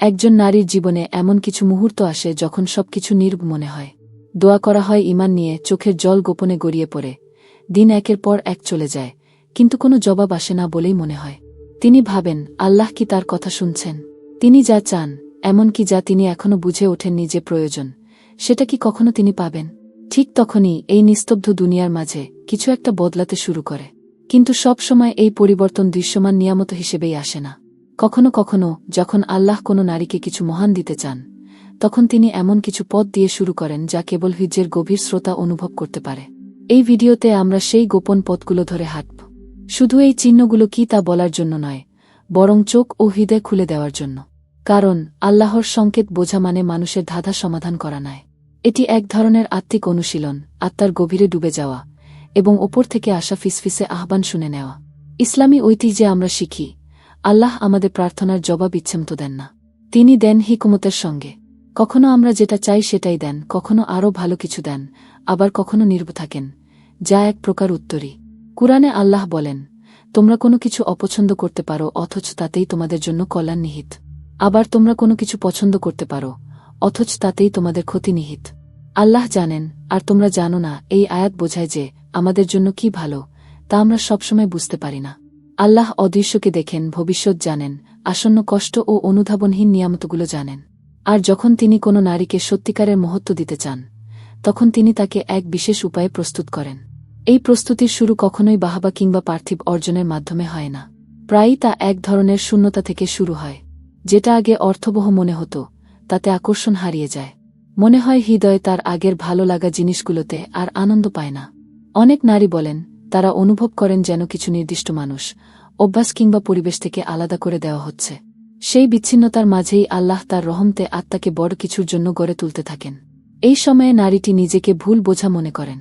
একজন নারীর জীবনে এমন কিছু মুহূর্ত আসে যখন সবকিছু নির্ব মনে হয়। দোয়া করা হয় ইমান নিয়ে চোখের জল গোপনে গড়িয়ে পড়ে। দিন একের পর এক চলে যায়, কিন্তু কোনো জবাব আসে না বলেই মনে হয়। তিনি ভাবেন, আল্লাহ কি তার কথা শুনছেন? তিনি যা চান এমন কি যা তিনি এখনও বুঝে ওঠেননি যে প্রয়োজন, সেটা কি কখনো তিনি পাবেন? ঠিক তখনই এই নিস্তব্ধ দুনিয়ার মাঝে কিছু একটা বদলাতে শুরু করে। কিন্তু সব সময় এই পরিবর্তন দৃশ্যমান নিয়ামত হিসেবেই আসে না। কখনো কখনো যখন আল্লাহ কোনো নারীকে কিছু মহান দিতে চান, তখন তিনি এমন কিছু পথ দিয়ে শুরু করেন যা কেবল হিজ্জের গভীর শ্রোতা অনুভব করতে পারে। এই ভিডিওতে আমরা সেই গোপন পথগুলো ধরে হাঁটব। শুধু এই চিহ্নগুলো কি তা বলার জন্য নয়, বরং চোখ ও হৃদয় খুলে দেওয়ার জন্য। কারণ আল্লাহর সংকেত বোঝা মানে মানুষের ধাঁধা সমাধান করা নয়। এটি এক ধরনের আত্মিক অনুশীলন, আত্মার গভীরে ডুবে যাওয়া এবং ওপর থেকে আসা ফিসফিসে আহ্বান শুনে নেওয়া। ইসলামী ঐতিহ্যে আমরা শিখি আল্লাহ আমাদের প্রার্থনার জবাব ইচ্ছেমতো দেন না। তিনি দেন হিকুমতের সঙ্গে। কখনো আমরা যেটা চাই সেটাই দেন, কখনো আরও ভালো কিছু দেন, আবার কখনো নির্ভ থাকেন, যা এক প্রকার উত্তরই। কুরআনে আল্লাহ বলেন, তোমরা কোনো কিছু অপছন্দ করতে পারো, অথচ তাতেই তোমাদের জন্য কল্যাণ নিহিত। আবার তোমরা কোনো কিছু পছন্দ করতে পারো, অথচ তাতেই তোমাদের ক্ষতি নিহিত। আল্লাহ জানেন, আর তোমরা জানো না, এই আয়াত বোঝায় যে আমাদের জন্য কি ভালো, তা আমরা সবসময় বুঝতে পারি না। আল্লাহ অদৃশ্যকে দেখেন, ভবিষ্যৎ জানেন, আসন্ন কষ্ট ও অনুধাবনহীন নিয়ামতগুলো জানেন। আর যখন তিনি কোনো নারীকে সত্যিকারের মহত্ব দিতে চান, তখন তিনি তাকে এক বিশেষ উপায়ে প্রস্তুত করেন। এই প্রস্তুতির শুরু কখনোই বাহাবা কিংবা পার্থিব অর্জনের মাধ্যমে হয় না। প্রায়ই তা এক ধরনের শূন্যতা থেকে শুরু হয়, যেটা আগে অর্থবহ মনে হতো, তাতে আকর্ষণ হারিয়ে যায়। মনে হয় হৃদয় তার আগের ভালো লাগা জিনিসগুলোতে আর আনন্দ পায় না। অনেক নারী বলেন তারা অনুভব করেন যেন কিছু নির্দিষ্ট মানুষ, অভ্যাস কিংবা পরিবেশ থেকে আলাদা করে দেওয়া হচ্ছে। সেই বিচ্ছিন্নতার মাঝেই আল্লাহ তার রহমতে আত্মাকে বড় কিছুর জন্য গড়ে তুলতে থাকেন। এই সময়ে নারীটি নিজেকে ভুল বোঝা মনে করেন।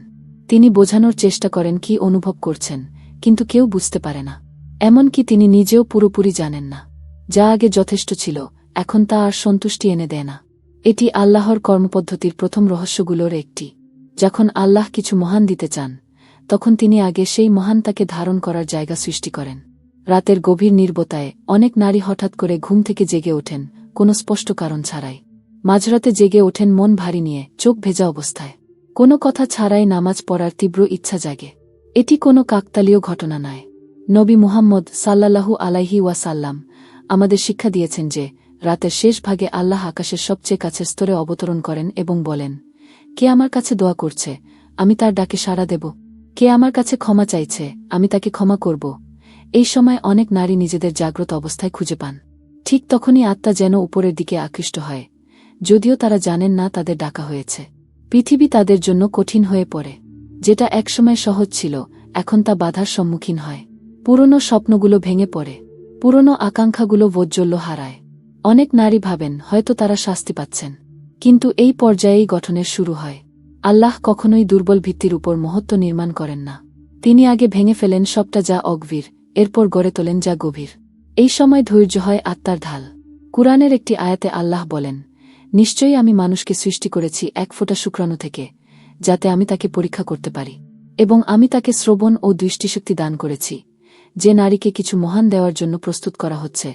তিনি বোঝানোর চেষ্টা করেন কি অনুভব করছেন, কিন্তু কেউ বুঝতে পারে না। এমনকি তিনি নিজেও পুরোপুরি জানেন না। যা আগে যথেষ্ট ছিল, এখন তা আর সন্তুষ্টি এনে দেয় না। এটি আল্লাহর কর্মপদ্ধতির প্রথম রহস্যগুলোর একটি, যখন আল্লাহ কিছু মহান দিতে চান। তখন তিনি আগে সেই মহানতাকে ধারণ করার জায়গা সৃষ্টি করেন। রাতের গভীর নির্বতায় অনেক নারী হঠাৎ করে ঘুম থেকে জেগে ওঠেন, কোনো স্পষ্ট কারণ ছাড়াই। মাঝরাতে জেগে ওঠেন মন ভারী নিয়ে, চোখ ভেজা অবস্থায়। কোনো কথা ছাড়াই নামাজ পড়ার তীব্র ইচ্ছা জাগে। এটি কোনো কাকতালীয় ঘটনা নয়। নবী মুহাম্মদ সাল্লাল্লাহু আলাইহি ওয়াসাল্লাম আমাদের শিক্ষা দিয়েছেন যে, রাতের শেষ ভাগে আল্লাহ আকাশের সবচেয়ে কাছের স্তরে অবতরণ করেন এবং বলেন, কে আমার কাছে দোয়া করছে, আমি তার ডাকে সাড়া দেব? কে আমার কাছে ক্ষমা চাইছে, আমি তাকে ক্ষমা করব। এই সময় অনেক নারী নিজেদের জাগ্রত অবস্থায় খুঁজে পান। ঠিক তখনই আত্মা যেন উপরের দিকে আকৃষ্ট হয়। যদিও তারা জানেন না তাদের ডাকা হয়েছে। পৃথিবী তাদের জন্য কঠিন হয়ে পড়ে। যেটা একসময় সহজ ছিল, এখন তা বাধার সম্মুখীন হয়। পুরনো স্বপ্নগুলো ভেঙে পড়ে। পুরনো আকাঙ্ক্ষাগুলো বজ্জল্য হারায়। অনেক নারী ভাবেন, হয়তো তারা শাস্তি পাচ্ছেন। কিন্তু এই পর্যায়েই গঠনের শুরু হয়। আল্লাহ কখনোই দুর্বল ভিত্তির উপর মহত্ব নির্মাণ করেন না। তিনি আগে ভেঙে ফেলেন সবটা যা অগভীর, এরপর গড়ে তোলেন যা গভীর। এই সময় ধৈর্য হয় আত্মার ঢাল। কুরআনের একটি আয়াতে আল্লাহ বলেন, নিশ্চয়ই আমি মানুষকে সৃষ্টি করেছি এক ফোঁটা শুক্রাণু থেকে, যাতে আমি তাকে পরীক্ষা করতে পারি, এবং আমি তাকে শ্রবণ ও দৃষ্টিশক্তি দান করেছি। যে নারীকে কিছু মহান দেওয়ার জন্য প্রস্তুত করা হচ্ছে,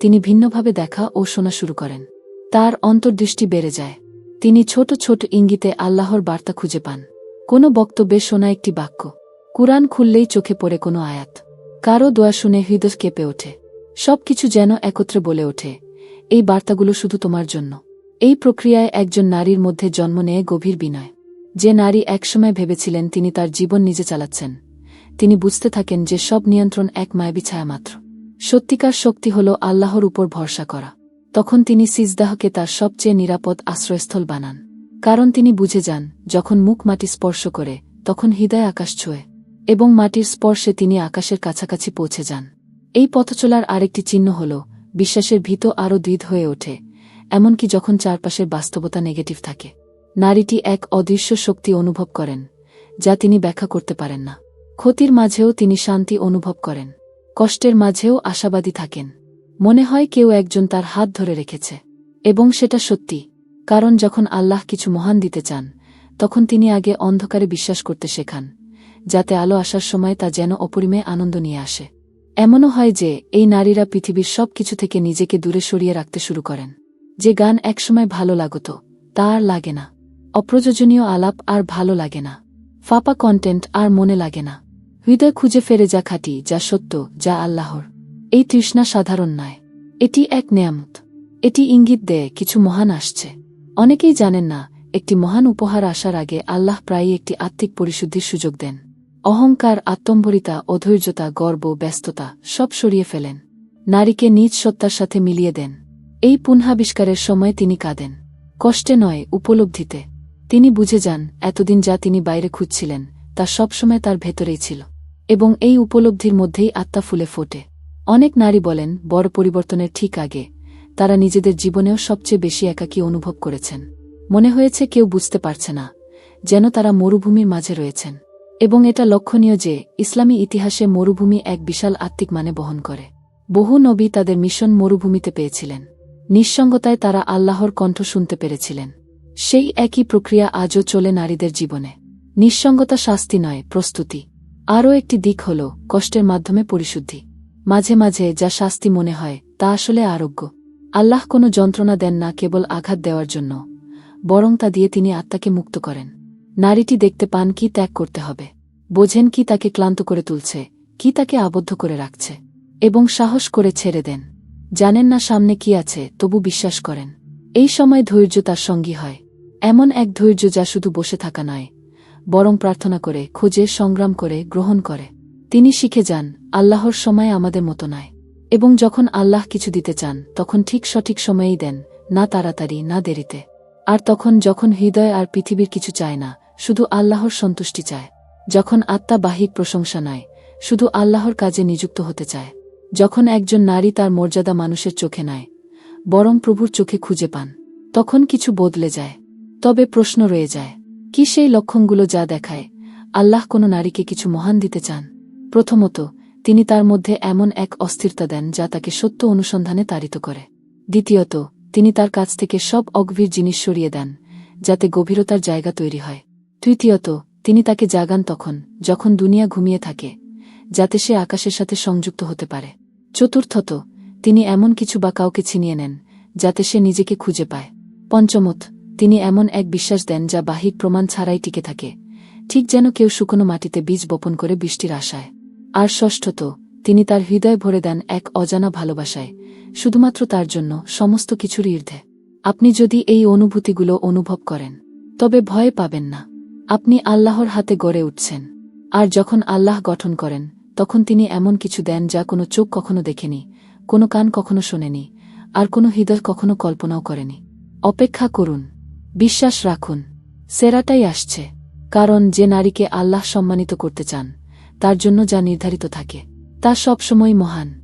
তিনি ভিন্নভাবে দেখা ও শোনা শুরু করেন। তার অন্তর্দৃষ্টি বেড়ে যায়। তিনি ছোট ছোট ইঙ্গিতে আল্লাহর বার্তা খুঁজে পান। কোনো বক্তব্যে শোনা একটি বাক্য, কুরআন খুললেই চোখে পড়ে কোনো আয়াত। কারও দোয়া শুনে হৃদয় কেঁপে ওঠে। সবকিছু যেন একত্রে বলে ওঠে। এই বার্তাগুলো শুধু তোমার জন্য। এই প্রক্রিয়ায় একজন নারীর মধ্যে জন্ম নেয় গভীর বিনয়। যে নারী একসময় ভেবেছিলেন তিনি তার জীবন নিজে চালাচ্ছেন, তিনি বুঝতে থাকেন যে সব নিয়ন্ত্রণ এক মায়াবী ছায়া মাত্র। সত্যিকার শক্তি হল আল্লাহর উপর ভরসা করা। তখন তিনি সিজদাহকে তার সবচেয়ে নিরাপদ আশ্রয়স্থল বানান। কারণ তিনি বুঝে যান, যখন মুখ মাটি স্পর্শ করে, তখন হৃদয় আকাশ ছুঁয়ে, এবং মাটির স্পর্শে তিনি আকাশের কাছাকাছি পৌঁছে যান। এই পথচলার আরেকটি চিহ্ন হল, বিশ্বাসের ভীত আরও দ্বিধ হয়ে ওঠে, এমনকি যখন চারপাশের বাস্তবতা নেগেটিভ থাকে। নারীটি এক অদৃশ্য শক্তি অনুভব করেন, যা তিনি ব্যাখ্যা করতে পারেন না। ক্ষতির মাঝেও তিনি শান্তি অনুভব করেন, কষ্টের মাঝেও আশাবাদী থাকেন। মনে হয় কেউ একজন তার হাত ধরে রেখেছে, এবং সেটা সত্যি, কারণ যখন আল্লাহ কিছু মহান দিতে চান, তখন তিনি আগে অন্ধকারে বিশ্বাস করতে শেখান, যাতে আলো আসার সময় তা যেন অপরিমেয় আনন্দ নিয়ে আসে। এমনও হয় যে, এই নারীরা পৃথিবীর সব কিছু থেকে নিজেকে দূরে সরিয়ে রাখতে শুরু করেন। যে গান একসময় ভালো লাগত, তা আর লাগে না। অপ্রয়োজনীয় আলাপ আর ভালো লাগে না। ফাপা কন্টেন্ট আর মনে লাগে না। হৃদয় খুঁজে ফেরে যা খাঁটি, যা সত্য, যা আল্লাহর। এই তৃষ্ণা সাধারণ নয়। এটি এক নেয়ামত। এটি ইঙ্গিত দেয় কিছু মহান আসছে। অনেকেই জানেন না, একটি মহান উপহার আসার আগে আল্লাহ প্রায়ই একটি আত্মিক পরিশুদ্ধির সুযোগ দেন। অহংকার, আত্মম্বরিতা, অধৈর্যতা, গর্ব, ব্যস্ততা, সব সরিয়ে ফেলেন। নারীকে নিজ সত্তার সাথে মিলিয়ে দেন। এই পুনহাবিষ্কারের সময় তিনি কাঁদেন। কষ্টে নয়, উপলব্ধিতে। তিনি বুঝে যান, এতদিন যা তিনি বাইরে খুঁজছিলেন, তা সবসময় তার ভেতরেই ছিল। এবং এই উপলব্ধির মধ্যেই আত্মা ফুলে ফোটে। অনেক নারী বলেন, বড় পরিবর্তনের ঠিক আগে তারা নিজেদের জীবনেও সবচেয়ে বেশি একাকী অনুভব করেছেন। মনে হয়েছে কেউ বুঝতে পারছে না যেন তারা মরুভূমির মাঝে রয়েছেন। এবং এটা লক্ষণীয় যে, ইসলামী ইতিহাসে মরুভূমি এক বিশাল আত্মিক মানে বহন করে। বহু নবী তাদের মিশন মরুভূমিতে পেয়েছিলেন। নিঃসঙ্গতায় তারা আল্লাহর কণ্ঠ শুনতে পেরেছিলেন। সেই একই প্রক্রিয়া আজও চলে নারীদের জীবনে। নিঃসঙ্গতা শাস্তি নয়, প্রস্তুতি। আরও একটি দিক হল কষ্টের মাধ্যমে পরিশুদ্ধি। মাঝে মাঝে যা শাস্তি মনে হয়, তা আসলে আরোগ্য। আল্লাহ কোনো যন্ত্রণা দেন না কেবল আঘাত দেওয়ার জন্য, বরং তা দিয়ে তিনি আত্মাকে মুক্ত করেন। নারীটি দেখতে পান কি ত্যাগ করতে হবে, বোঝেন কি তাকে ক্লান্ত করে তুলছে, কি তাকে আবদ্ধ করে রাখছে, এবং সাহস করে ছেড়ে দেন। জানেন না সামনে কি আছে, তবু বিশ্বাস করেন। এই সময় ধৈর্য তার সঙ্গী হয়। এমন এক ধৈর্য যা শুধু বসে থাকা নয়, বরং প্রার্থনা করে, খোঁজে, সংগ্রাম করে, গ্রহণ করে। তিনি শিখে যান আল্লাহর সময় আমাদের মতো নয়। এবং যখন আল্লাহ কিছু দিতে চান, তখন ঠিক সঠিক সময়েই দেন, না তাড়াতাড়ি, না দেরিতে। আর তখন যখন হৃদয় আর পৃথিবীর কিছু চায় না, শুধু আল্লাহর সন্তুষ্টি চায়। যখন আত্মা বাহিক প্রশংসা নয়, শুধু আল্লাহর কাজে নিযুক্ত হতে চায়। যখন একজন নারী তার মর্যাদা মানুষের চোখে নেয়, বরং প্রভুর চোখে খুঁজে পান, তখন কিছু বদলে যায়। তবে প্রশ্ন রয়ে যায়, কি সেই লক্ষণগুলো যা দেখায়? আল্লাহ কোনো নারীকে কিছু মহান দিতে চান? প্রথমত তিনি তার মধ্যে এমন এক অস্থিরতা দেন যা তাকে সত্য অনুসন্ধানে তাড়িত করে। দ্বিতীয়ত, তিনি তার কাছ থেকে সব অগভীর জিনিস সরিয়ে দেন, যাতে গভীরতার জায়গা তৈরি হয়। তৃতীয়ত, তিনি তাকে জাগান তখন, যখন দুনিয়া ঘুমিয়ে থাকে, যাতে সে আকাশের সাথে সংযুক্ত হতে পারে। চতুর্থত, তিনি এমন কিছু বা কাউকে ছিনিয়ে নেন, যাতে সে নিজেকে খুঁজে পায়। পঞ্চমত, তিনি এমন এক বিশ্বাস দেন যা বাহিক প্রমাণ ছাড়াই টিকে থাকে, ঠিক যেন কেউ শুকনো মাটিতে বীজ বপন করে বৃষ্টির আশায়। আর ষষ্ঠত, তিনি তার হৃদয় ভরে দেন এক অজানা ভালোবাসায়, শুধুমাত্র তার জন্য, সমস্ত কিছুর ঊর্ধ্বে। আপনি যদি এই অনুভূতিগুলো অনুভব করেন, তবে ভয় পাবেন না। আপনি আল্লাহর হাতে গড়ে উঠছেন। আর যখন আল্লাহ গঠন করেন, তখন তিনি এমন কিছু দেন যা কোনো চোখ কখনো দেখেনি, কোনো কান কখনো শোনেনি, আর কোনো হৃদয় কখনো কল্পনাও করেনি। অপেক্ষা করুন। বিশ্বাস রাখুন। সেরাটাই আসছে। কারণ যে নারীকে আল্লাহ সম্মানিত করতে চান তার জন্য যা নির্ধারিত থাকে তা সবসময় মহান।